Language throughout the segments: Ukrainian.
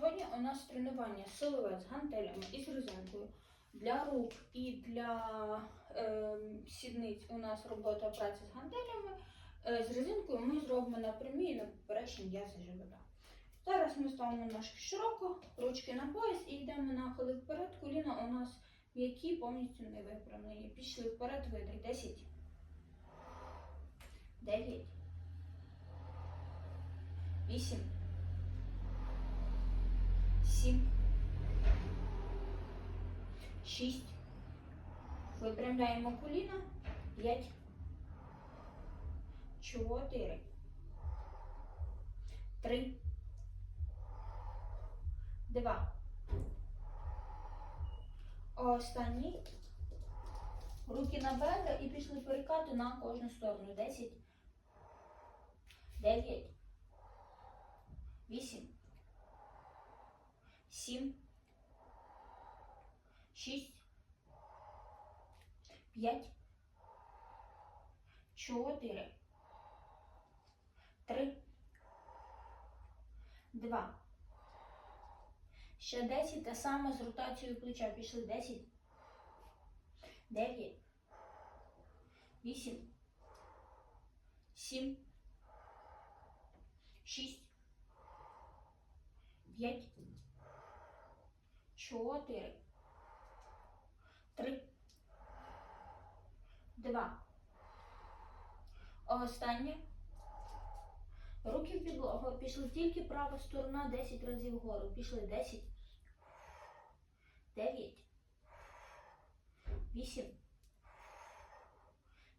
Сьогодні у нас тренування силове з гантелями і з резинкою. Для рук і для е, сідниць у нас робота праця з гантелями. Е, з резинкою ми зробимо на прямі на поперечні м'язи живота. Зараз ми ставимо ножки широко, ручки на пояс і йдемо на нахили вперед. Коліна у нас м'які, повністю не випрямлені. Пішли вперед, видих. 10. 9. 8. 7. 6. Випрямляємо коліна. 5. 4. 3. 2. Останній. Руки на бедра і пішли перекати на кожну сторону. 10. 9. 8. 7. 6. 5. 4. 3. 2. Ще 10. Те саме з ротацією плеча. Пішли 10. 9. 8. 7. 6. 5. 4. 3. 2. Останнє. Руки в підлогу. Пішли тільки права сторона 10 разів вгору. Пішли 10. 9. 8.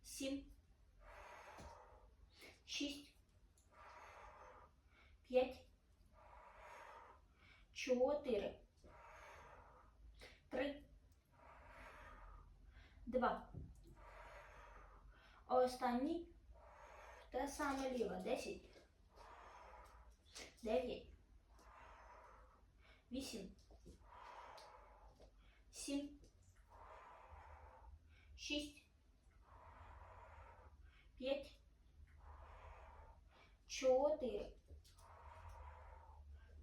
7. 6. 5. 4. 3. 2. Останній. Те саме ліва. 10. 9. 8. 7. 6. 5. 4.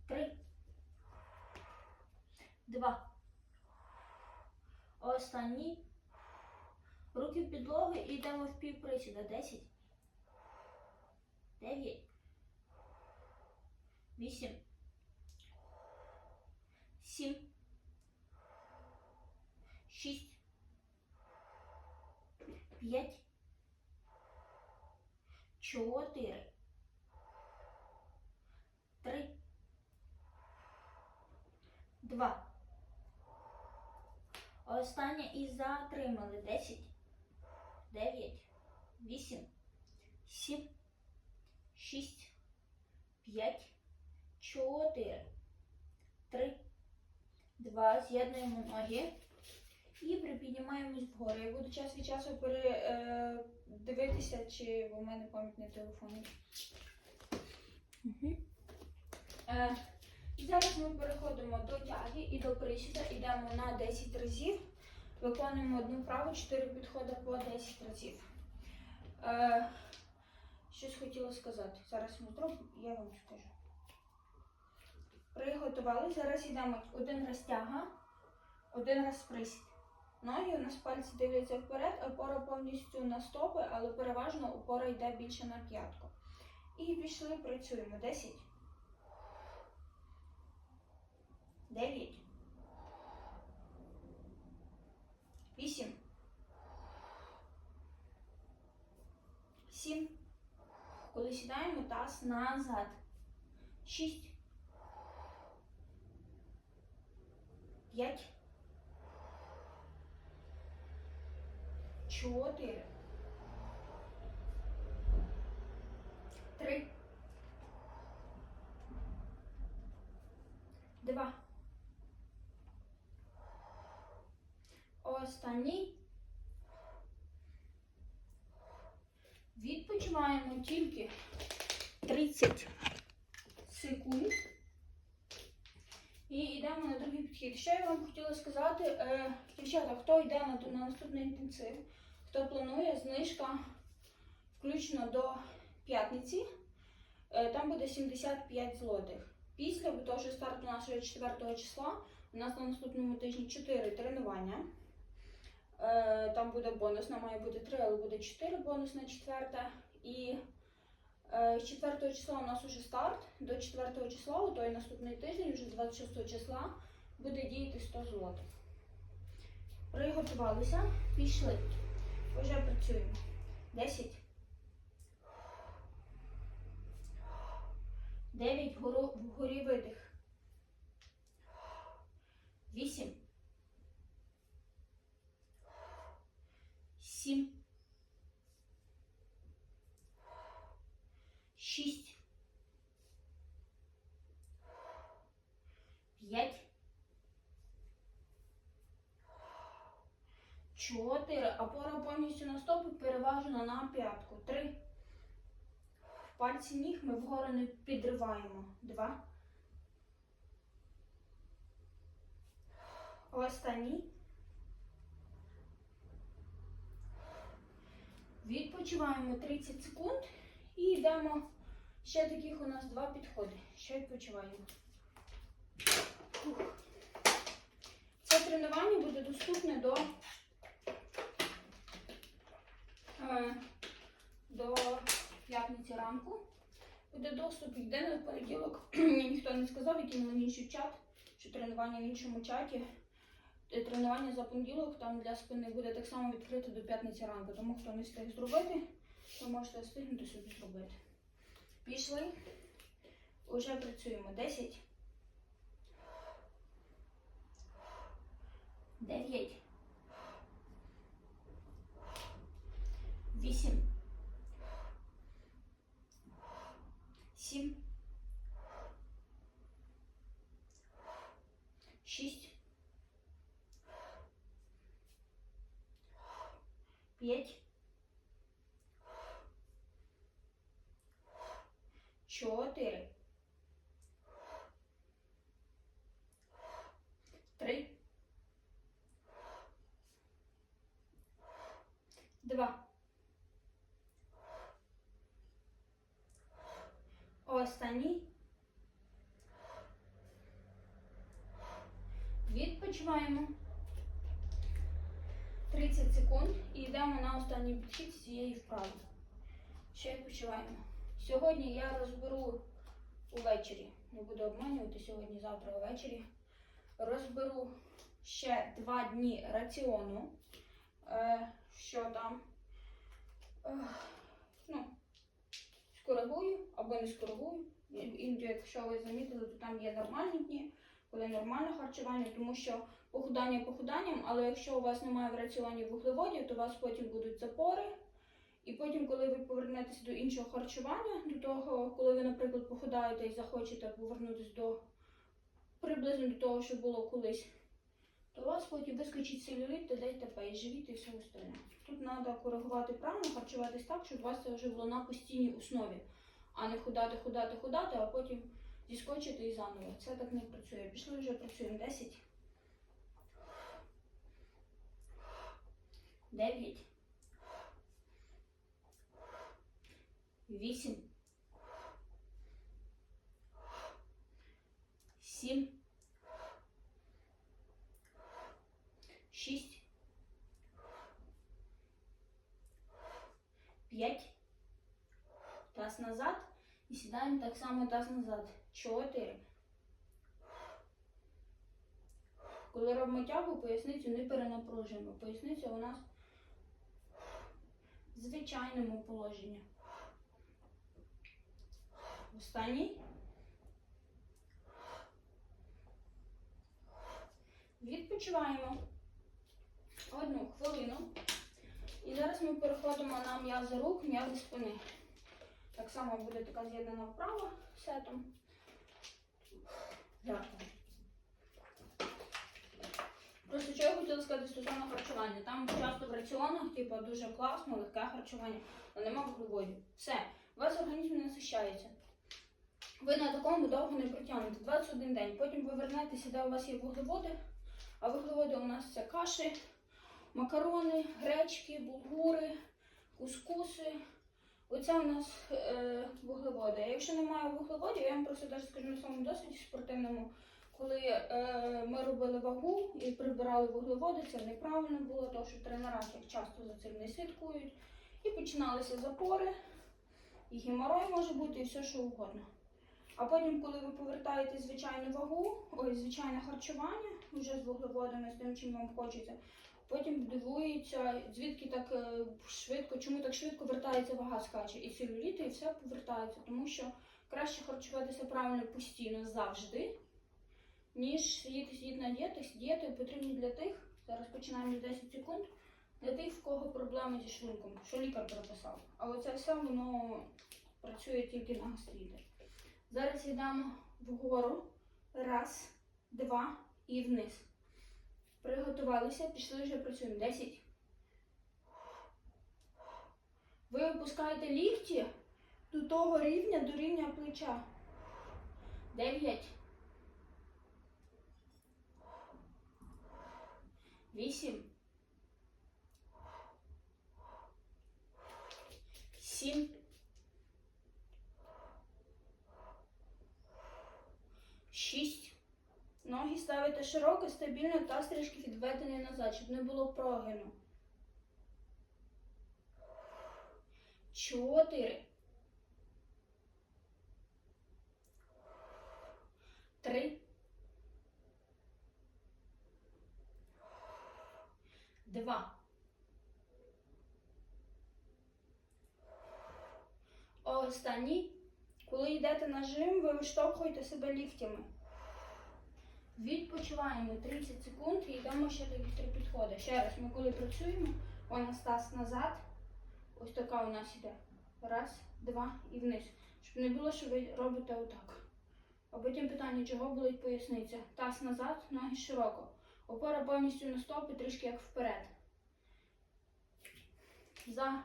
3. 2. Останній. Руки в підлогу і йдемо в півприсіда. 10. 9. 8. 7. 6. 5. 4. 3. 2. Останнє і затримали. 10. 9. 8. 7. 6. 5. 4. 3. 2. З'єднуємо ноги. І припіднімаємось вгору. Я буду час від часу передивитися, чи в мене пам'ять на телефоні. Угу. Е, зараз ми переходимо до тяги і до присіда. Йдемо на 10 разів. Виконуємо одну вправу, 4 підходи по 10 разів. Е, щось хотіла сказати. Зараз ми зробимо, я вам скажу. Приготували. Зараз йдемо один раз тяга, один раз присід. Ноги у нас пальці дивляться вперед, опора повністю на стопи, але переважно опора йде більше на п'ятку. І пішли, працюємо. 10. 9. 8. 7. Коли сідаємо таз назад. 6. 5. 4. 3. 2. Останній. Відпочиваємо тільки 30 секунд. І йдемо на другий підхід. Що я вам хотіла сказати, е, дівчата, хто йде на, на наступний інтенсив, хто планує знижка включно до п'ятниці, е, там буде 75 злотих. Після того, що старту нашого 4 числа у нас на наступному тижні 4 тренування. Е, Там буде бонусна, має бути 3, але буде 4 бонусна четверта. І е, з 4 числа у нас уже старт. До 4 числа, у той наступний тиждень, вже з 26 числа, буде діяти 100 злотих. Приготувалися, пішли. Вже працюємо. 10. 9 вгору, вгорі видих. 8. 7. 6. 5. 4. Опора повністю на стопи переважена на п'ятку. 3. Пальці ніг ми вгору не підриваємо. 2. Останній. Відпочиваємо 30 секунд і йдемо. Ще таких у нас два підходи. Ще відпочиваємо. Це тренування буде доступне до, е, до п'ятниці ранку. Буде доступ йде на понеділок. Мені ніхто не сказав, який на інший чат, що тренування в іншому чаті. Е, Тренування за понеділок там для спини буде так само відкрите до п'ятниці ранку. Тому хто не встиг зробити, ви можете встигнути собі зробити. Пішли. Уже працюємо. 10. 9. 8. 7. 6. 5. 4. 3. 2. Останній. Відпочиваємо. 30 секунд і йдемо на останній підхід з цієї вправи. Ще відпочиваємо. Сьогодні я розберу увечері. Не буду обманювати сьогодні, завтра увечері. Розберу ще два дні раціону. Е, що там? Е, ну, скоригую або не скоригую. Іноді, якщо ви замітили, то там є нормальні дні, коли нормальне харчування, тому що похудання похуданням, але якщо у вас немає в раціоні вуглеводів, то у вас потім будуть запори. І потім, коли ви повернетеся до іншого харчування, до того, коли ви, наприклад, похудаєте і захочете повернутися до приблизно до того, що було колись, то у вас потім вискочить целюліт, та ДТП, і живіт і все остальне. Тут треба коригувати правильно, харчуватись так, щоб у вас це вже було на постійній основі, а не худати, худати, худати, а потім зіскочити і заново. Це так не працює. Пішли вже працюємо 10. 9. 8. 7. 6. 5. Таз назад. І сідаємо так само таз назад. 4. Коли робимо тягу, поясницю не перенапружуємо. Поясниця у нас звичайному положенні. Останній. Відпочиваємо одну хвилину. І зараз ми переходимо на м'язи рук, м'язи спини. Так само буде така з'єднана вправа сетом. Дякую. Просто що я хотіла сказати стосовно харчування. Там часто в раціонах, типу, дуже класно, легке харчування, але нема вуглеводів. Все, у вас організм не насищається. Ви на такому довго не протягнете. 21 день. Потім ви вернетеся, де у вас є вуглеводи. А вуглеводи у нас це каші, макарони, гречки, булгури, кускуси. Оце у нас е, вуглеводи. Якщо немає вуглеводів, я вам просто даже скажу на своєму досвіді спортивному, коли е, ми робили вагу і прибирали вуглеводи, це неправильно було, тому що тренера як часто за цим не слідкують. І починалися запори, і геморой може бути, і все, що угодно. А потім, коли ви повертаєте звичайну вагу, ой, звичайне харчування, вже з вуглеводами, з тим, чим вам хочеться, потім дивується, звідки так е, швидко, чому так швидко вертається вага скаче, і целюліти, і все повертається. Тому що краще харчуватися правильно постійно завжди, ніж на дієтах. Дієти потрібні для тих, зараз починаємо за 10 секунд, для тих, в кого проблеми зі шлунком, що лікар прописав. А оце все воно працює тільки на гастріти. Зараз йдемо вгору. Раз, два і вниз. Приготувалися, пішли вже працюємо. Десять. Ви опускаєте лікті до того рівня, до рівня плеча. Дев'ять. Вісім. Сім. Шість. Ноги ставите широко, стабільно та трішки відведений назад, щоб не було прогину. Чотири. Три. Два. Останній. Коли йдете на жим, ви виштовхуєте себе ліктями. Відпочиваємо 30 секунд і йдемо ще до три підходи. Ще раз, ми коли працюємо, у нас таз назад. Ось така у нас іде. Раз, два і вниз. Щоб не було, що ви робите отак. А потім питання, чого болить поясниця. Таз назад, ноги широко. Опора повністю на стопи, трішки як вперед. За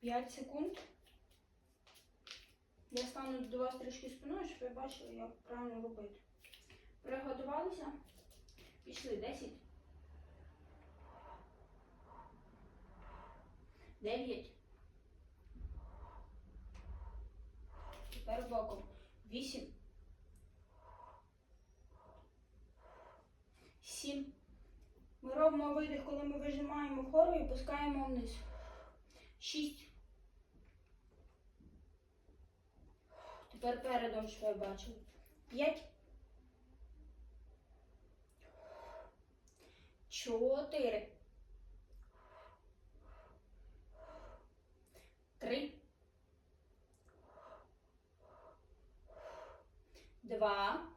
5 секунд. Я стану до вас трішки спиною, щоб ви бачили, як правильно робити. Приготувалися. Пішли 10. 9. Тепер боком. 8. 7. Ми робимо видих, коли ми вижимаємо вгору і пускаємо вниз. 6. Тепер передом, що ви бачили. П'ять. Чотири. Три. Два.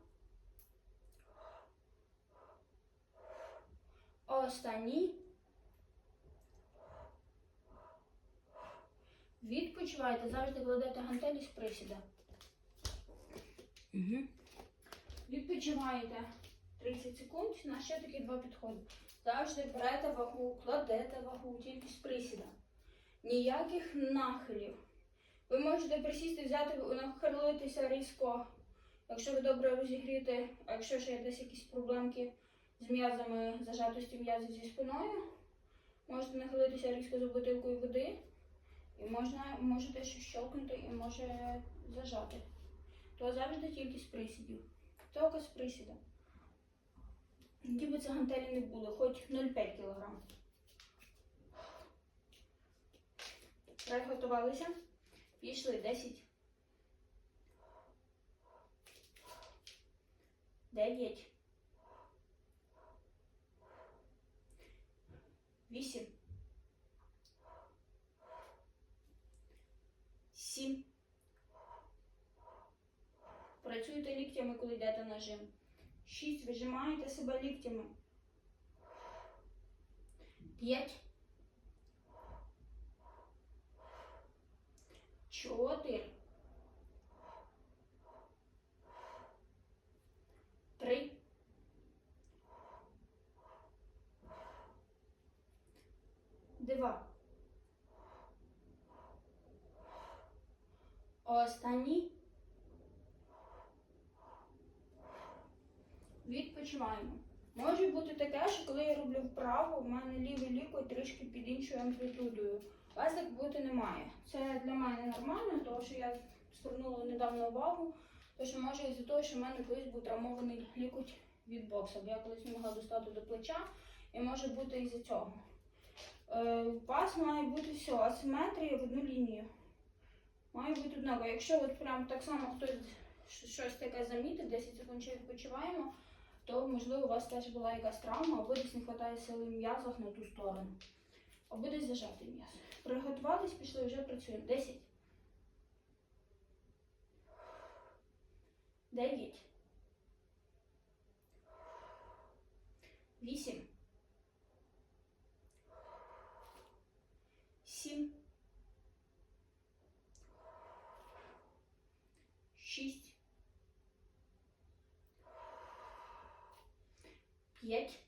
Останній. Відпочивайте, завжди кладете гантелі з присіда. Угу. Відпочиваєте 30 секунд, на ще такі два підходи. Завжди берете вагу, кладете вагу тільки з присіда. Ніяких нахилів. Ви можете присісти, взяти, нахилитися різко, якщо ви добре розігрієте, а якщо ще є десь якісь проблемки з м'язами, зажатості м'язів зі спиною, можете нахилитися різко за бутилкою води і можна, можете ще щелкнути і може зажати то завжди тільки з присідів. Тільки з присіда. Які би це гантелі не були, хоч 0,5 кг. Приготувалися. Пішли 10. 9. 8. 7. Працюйте ліктями, коли йдете на жим. Шість. Вижимаєте себе ліктями. П'ять. Чотири. Три. Два. Останній. Відпочиваємо. Може бути таке, що коли я роблю вправо, в мене лівий лікоть трішки під іншою амплітудою. У вас так бути не має. Це для мене нормально, тому що я звернула недавно увагу, тому що може із-за того, що в мене колись був травмований лікоть від бокса, бо я колись не могла достати до плеча, і може бути із-за цього. Е, у вас має бути все, асиметрія в одну лінію. Має бути однаково. Якщо от прям так само хтось щось таке замітив, 10 секунд відпочиваємо, то можливо у вас теж була якась травма, або десь не вистачає сили в м'язах на ту сторону. Або десь зажатий м'яз. Приготувались, пішли, вже працюємо. 10. 9. 8. семь, шесть, п'ять,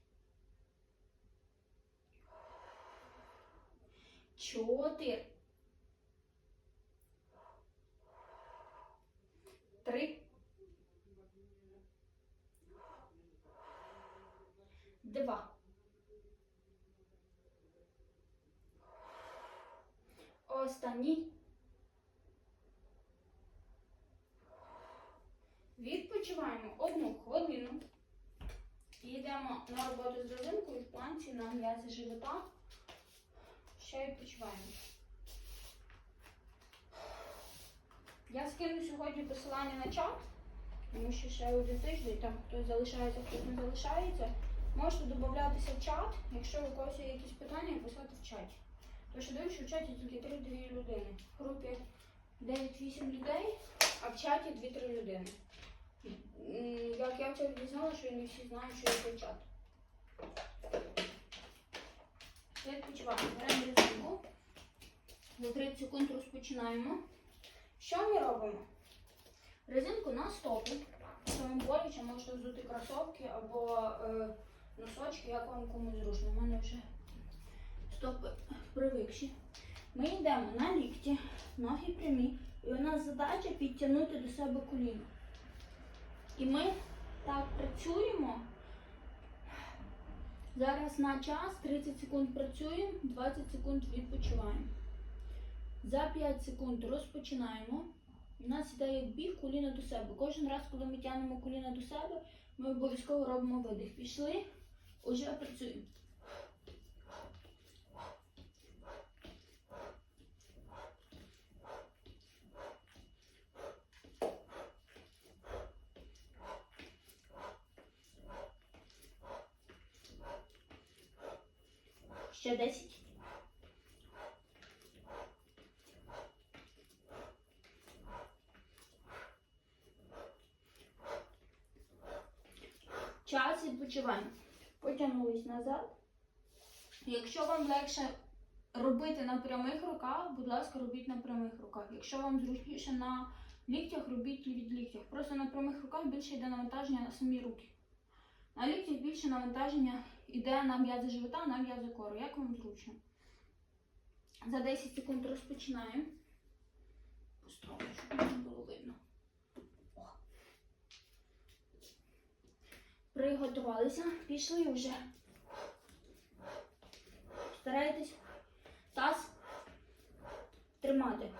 четыре, три, два. Останній. Відпочиваємо одну хвилину. Йдемо на роботу з резинкою в планці на м'язи живота. Ще відпочиваємо. Я скину сьогодні посилання на чат, тому що ще один тиждень, там хтось залишається, хтось не залишається. Можете додатися в чат, якщо у когось є якісь питання, писати в чаті. Що в чаті тільки 3-2 людини. В групі 9-8 людей, а в чаті 2-3 людини. Як я вчора дізналася, що не всі знають, що є чат. Відпочиваємо. Беремо резинку. За 30 секунд розпочинаємо. Що ми робимо? Резинку на стопу. Тому боляче можете взути кросовки або е, носочки, як вам кому зручно. У мене вже стопи привикші. Ми йдемо на лікті, ноги прямі, і у нас задача підтягнути до себе коліно. І ми так працюємо. Зараз на час 30 секунд працюємо, 20 секунд відпочиваємо. За 5 секунд розпочинаємо. У нас іде як біг коліно до себе. Кожен раз, коли ми тягнемо коліно до себе, ми обов'язково робимо видих. Пішли, уже працюємо. Ще 10. Час відпочиваємо. Потягнулись назад. Якщо вам легше робити на прямих руках, будь ласка, робіть на прямих руках. Якщо вам зручніше на ліктях, робіть від ліктях. Просто на прямих руках більше йде навантаження на самі руки. На ліктях більше навантаження йде на м'язи живота, на м'язи кору. Як вам зручно? За 10 секунд розпочинаємо. Построю, щоб не було видно. О. Приготувалися, пішли вже. Старайтесь таз тримати.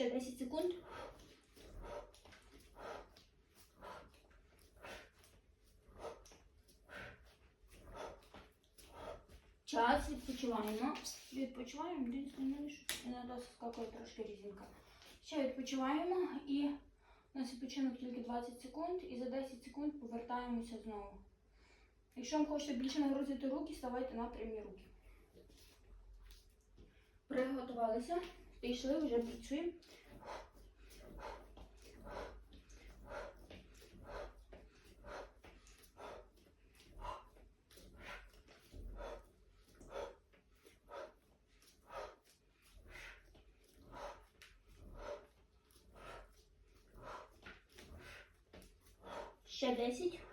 Ще 10 секунд. Час відпочиваємо. Відпочиваємо, іноді скакує трошки різинка. Ще відпочиваємо і у нас відпочинок тільки 20 секунд і за 10 секунд повертаємося знову. Якщо вам хочете більше нагрузити руки, ставайте на прямі руки. Приготувалися, пішли, вже працюємо. Ще 10.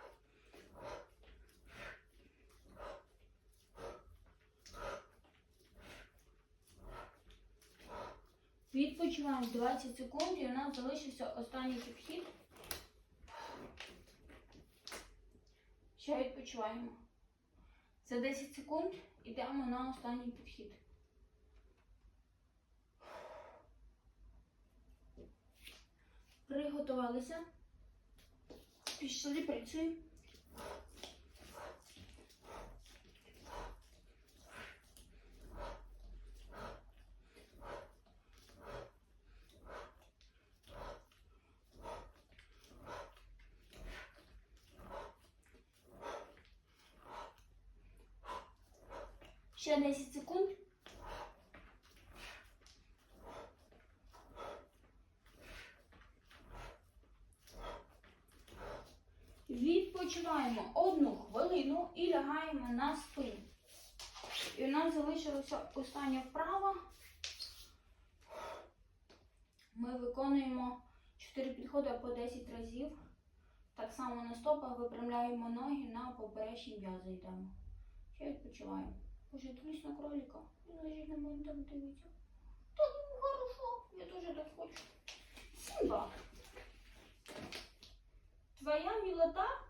Відпочиваємо 20 секунд і у нас залишився останній підхід. Ще відпочиваємо. За 10 секунд йдемо на останній підхід. Приготувалися. Пішли, працюємо. Ще 10 секунд. Відпочиваємо одну хвилину і лягаємо на спину. І у нас залишилася остання вправа. Ми виконуємо 4 підходи по 10 разів. Так само на стопах випрямляємо ноги на поперечні м'язи йдемо. Ще відпочиваємо. Боже, дивлюсь на кролика. Він лежить на мене там дивиться. Так йому хорошо, я теж так хочу. Сімба. Твоя мілота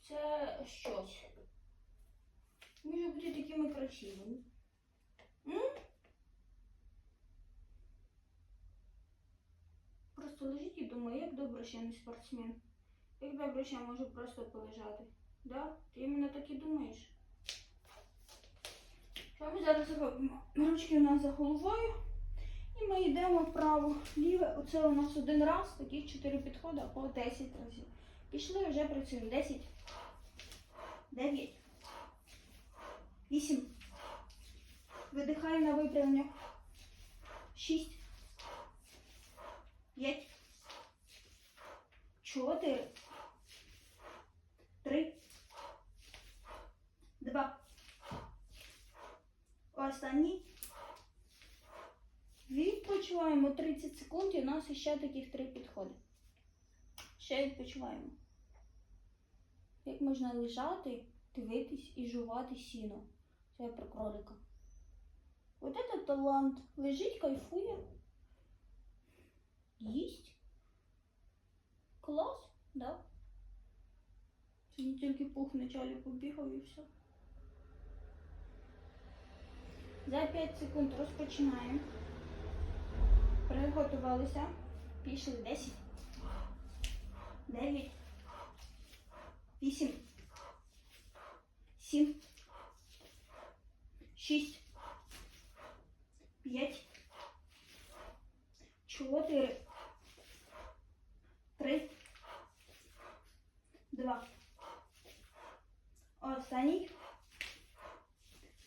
це щось. Може бути такими красивими. М? Просто лежить і думає, як добре, що я не спортсмен. Як добре, що я можу просто полежати. Да? Ти іменно так і думаєш. Що ми зараз робимо? Ручки у нас за головою. І ми йдемо вправо, ліве. Оце у нас один раз, таких 4 підходи по 10 разів. Пішли, вже працюємо. 10, 9, 8. Видихаємо на випрямлення. 6, 5, 4, 3, 2. Останній. Відпочиваємо 30 секунд і у нас ще таких три підходи. Ще відпочиваємо. Як можна лежати, дивитись і жувати сіно. Це я про кролика. От це талант. Лежить, кайфує. Їсть. Клас, да? Це не тільки пух вначалі побігав і все. За 5 секунд розпочинаємо. Приготувалися. Пішли. 10, 9, 8, 7, 6, 5, 4, 3, 2. Останній.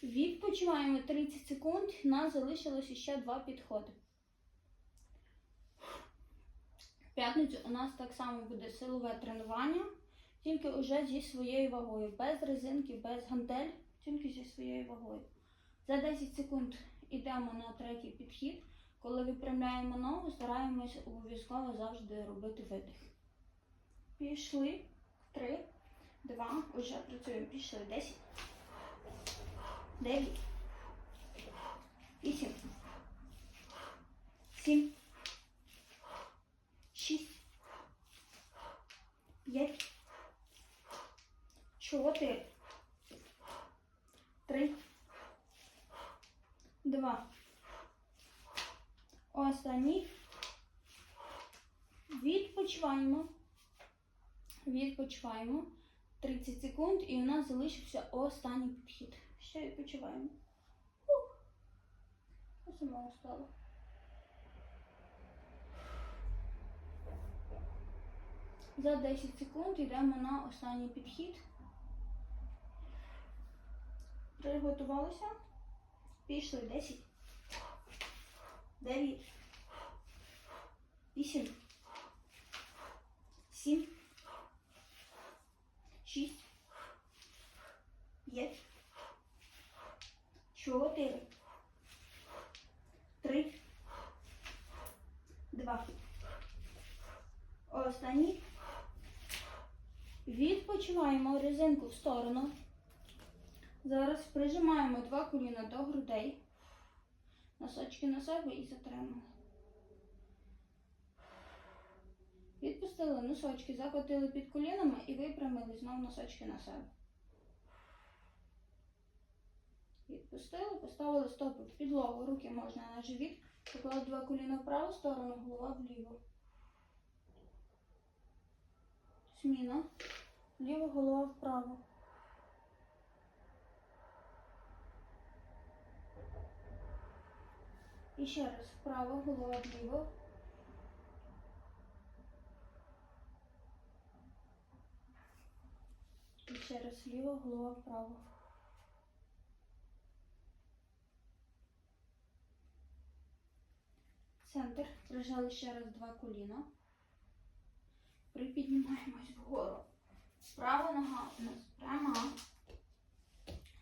Відпочиваємо 30 секунд. У нас залишилося ще два підходи. В п'ятницю у нас так само буде силове тренування, тільки вже зі своєю вагою. Без резинки, без гантель, тільки зі своєю вагою. За 10 секунд йдемо на третій підхід. Коли випрямляємо ногу, стараємось обов'язково завжди робити видих. Пішли. Три, два, вже працюємо. Пішли. 10, 9, 8, 7, 6, 5, 4, 3, 2. Останній. Відпочиваємо. Відпочиваємо. 30 секунд і у нас залишився останній підхід. Ще відпочиваємо. Ух. Я сама устала. За 10 секунд йдемо на останній підхід. Приготувалися. Пішли 10, 9, 8, 7, 6, 5, 4, 3, 2. Останній. Відпочиваємо резинку в сторону. Зараз прижимаємо два коліна до грудей. Носочки на себе і затримали. Відпустили носочки, закотили під колінами і випрямили знову носочки на себе. Відпустили, поставили стопи в підлогу, руки можна на живіт, поклали два коліна в праву сторону, голова вліво. Зміна. Ліва голова вправо. І ще раз вправо, голова вліво. І ще раз вліво, голова вправо. Центр. Прижали ще раз два коліна. Припіднімаємось вгору. Права нога у нас пряма,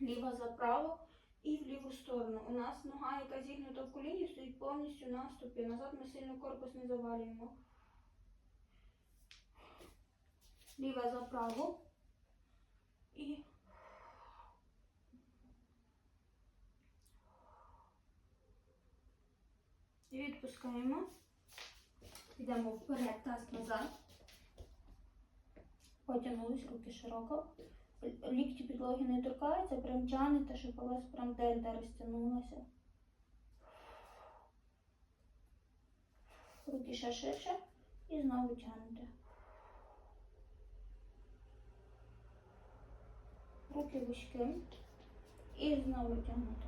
ліва за право і в ліву сторону. У нас нога, яка зігнута в коліні, стоїть повністю на стопі. Назад ми сильно корпус не завалюємо. Ліва за праву. І відпускаємо. Йдемо вперед, таз назад. Потягнулись руки широко. Лікті підлоги не торкаються, прям тягнете, щоб у вас прям дельта розтягнулася. Руки ще ширше і знову тягнете. Руки вузькі і знову тягнете.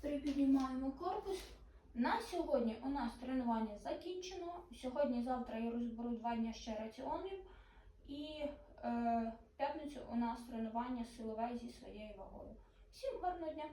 Припіднімаємо корпус. На сьогодні у нас тренування закінчено. Сьогодні-завтра я розберу два дні ще раціонів. І е, п'ятницю у нас тренування силове зі своєю вагою. Всім гарного дня!